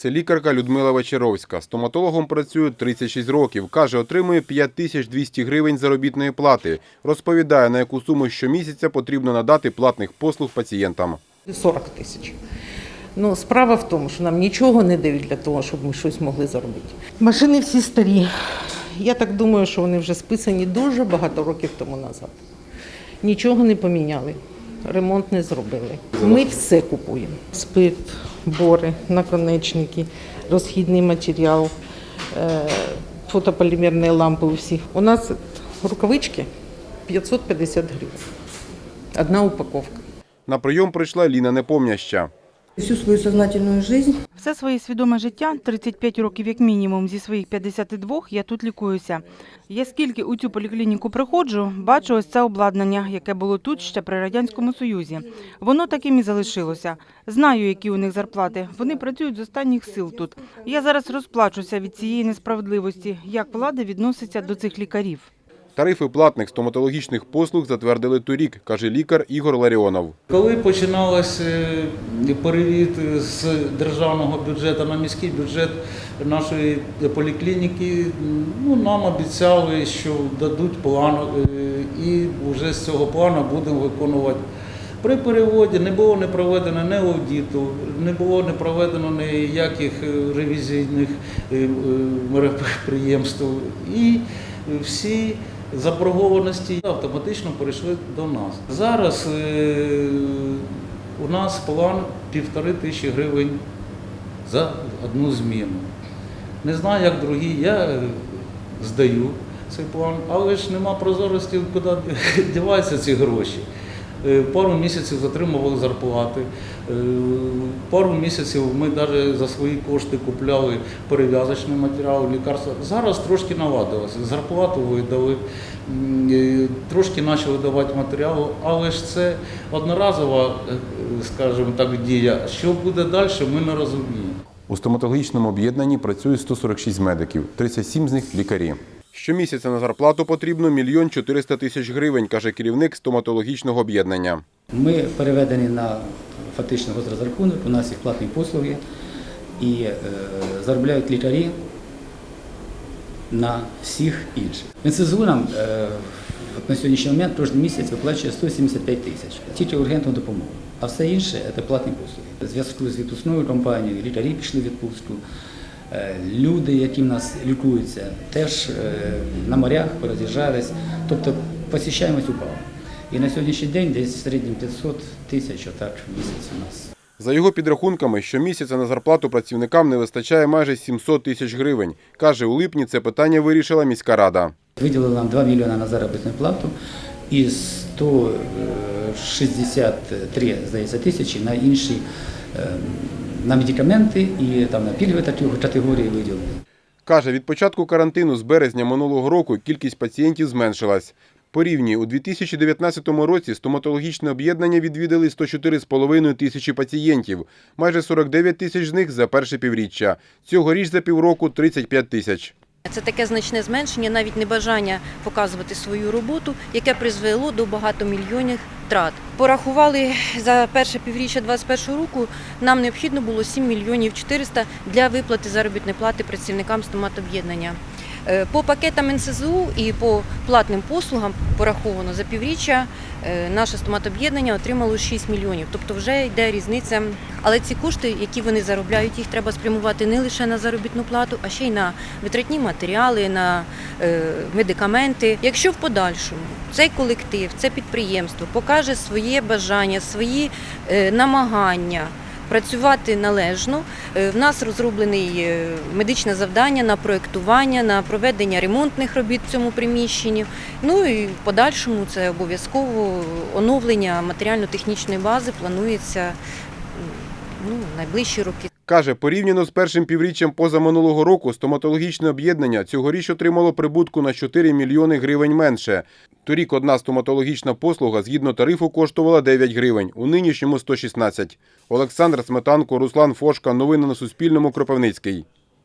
Це лікарка Людмила Вечеровська. Стоматологом працює 36 років. Каже, отримує 5200 гривень заробітної плати. Розповідає, на яку суму щомісяця потрібно надати платних послуг пацієнтам. 40 тисяч. Ну, справа в тому, що нам нічого не дають для того, щоб ми щось могли заробити. Машини всі старі. Я так думаю, що вони вже списані дуже багато років тому назад. Нічого не поміняли, ремонт не зробили. Ми все купуємо: спирт, бори, наконечники, розхідний матеріал, е, фотополімерні лампи у всіх. У нас рукавички 550 гривень. Одна упаковка. На прийом прийшла Ліна Непомняща. Всю свою сознательную жизнь Все своє свідоме життя, 35 років як мінімум, зі своїх 52 я тут лікуюся. Я скільки у цю поліклініку приходжу, бачу ось це обладнання, яке було тут ще при Радянському Союзі. Воно таким і залишилося. Знаю, які у них зарплати. Вони працюють з останніх сил тут. Я зараз розплачуся від цієї несправедливості, як влада відноситься до цих лікарів. Тарифи платних стоматологічних послуг затвердили торік, каже лікар Ігор Ларіонов. Коли починалося перевід з державного бюджету на міський бюджет нашої поліклініки, ну, нам обіцяли, що дадуть план, е, і вже з цього плану будемо виконувати. При переводі не було не проведено ні аудиту, не було не проведено ніяких е, ревізійних е, е, мероприємств. І всі заборгованості автоматично перейшли до нас. Зараз е, у нас план півтори тисячі гривень за одну зміну. Не знаю, як другі, я е, здаю цей план, але ж нема прозорості, куди діваються ці гроші. Е, Пару місяців затримували зарплати. Е, Пару місяців ми навіть за свої кошти купляли перев'язочний матеріал, лікарства. Зараз трошки наладилося. Зарплату видали, трошки почали давати матеріалу, але ж це одноразова, е, скажімо так, дія. Що буде далі, ми не розуміємо. У стоматологічному об'єднанні працює 146 медиків, 37 з них лікарі. Щомісяця на зарплату потрібно мільйон 400 тисяч гривень, каже керівник стоматологічного об'єднання. Ми переведені на фактично госрозрахунок, у нас є платні послуги і е, заробляють лікарі на всіх інших. НСЗУ нам е, на сьогоднішній момент кожен місяць виплачує 175 тисяч, тільки ургентну допомогу. А все інше це платні послуги. Зв'язку з відпускною кампанією лікарі пішли в відпустку. Е, Люди, які в нас лікуються, теж е, на морях пороз'їжджались, тобто посіщаємось упала. І на сьогоднішній день десь в середньому 500 тисяч отак в місяць у нас. За його підрахунками, щомісяця на зарплату працівникам не вистачає майже 700 тисяч гривень. Каже, у липні це питання вирішила міська рада. Виділили нам 2 мільйони на заробітну плату і 163, здається, тисячі на інші е, на медикаменти і там на пільгові такі категорії виділили. Каже, від початку карантину з березня минулого року кількість пацієнтів зменшилась. Порівнює, у 2019 році стоматологічне об'єднання відвідали 104,5 тисячі пацієнтів, майже 49 тисяч з них за перше півріччя. Цьогоріч за півроку 35 тисяч. Це таке значне зменшення, навіть небажання показувати свою роботу, яке призвело до багатомільйонних втрат. Порахували за перше півріччя 2021 року. Нам необхідно було 7 мільйонів 400 для виплати заробітної плати працівникам стоматоб'єднання. Е, По пакетам НСЗУ і по платним послугам пораховано за півріччя е, наше стоматоб'єднання отримало 6 мільйонів. Тобто вже йде різниця. Але ці кошти, які вони заробляють, їх треба спрямувати не лише на заробітну плату, а ще й на витратні матеріали, на е, медикаменти. Якщо в подальшому цей колектив, це підприємство покаже своє бажання, свої намагання. Працювати належно. Е, В нас розроблений е, медичне завдання на проєктування, на проведення ремонтних робіт в цьому приміщенні. Ну і в подальшому це обов'язково оновлення матеріально-технічної бази планується ну, найближчі роки. Каже, порівняно з першим півріччям позаминулого року стоматологічне об'єднання цьогоріч отримало прибутку на 4 мільйони гривень менше. Торік одна стоматологічна послуга згідно тарифу коштувала 9 гривень, у нинішньому 116. Олександр Сметанко, Руслан Фошка. Новини на Суспільному. Кропивницький.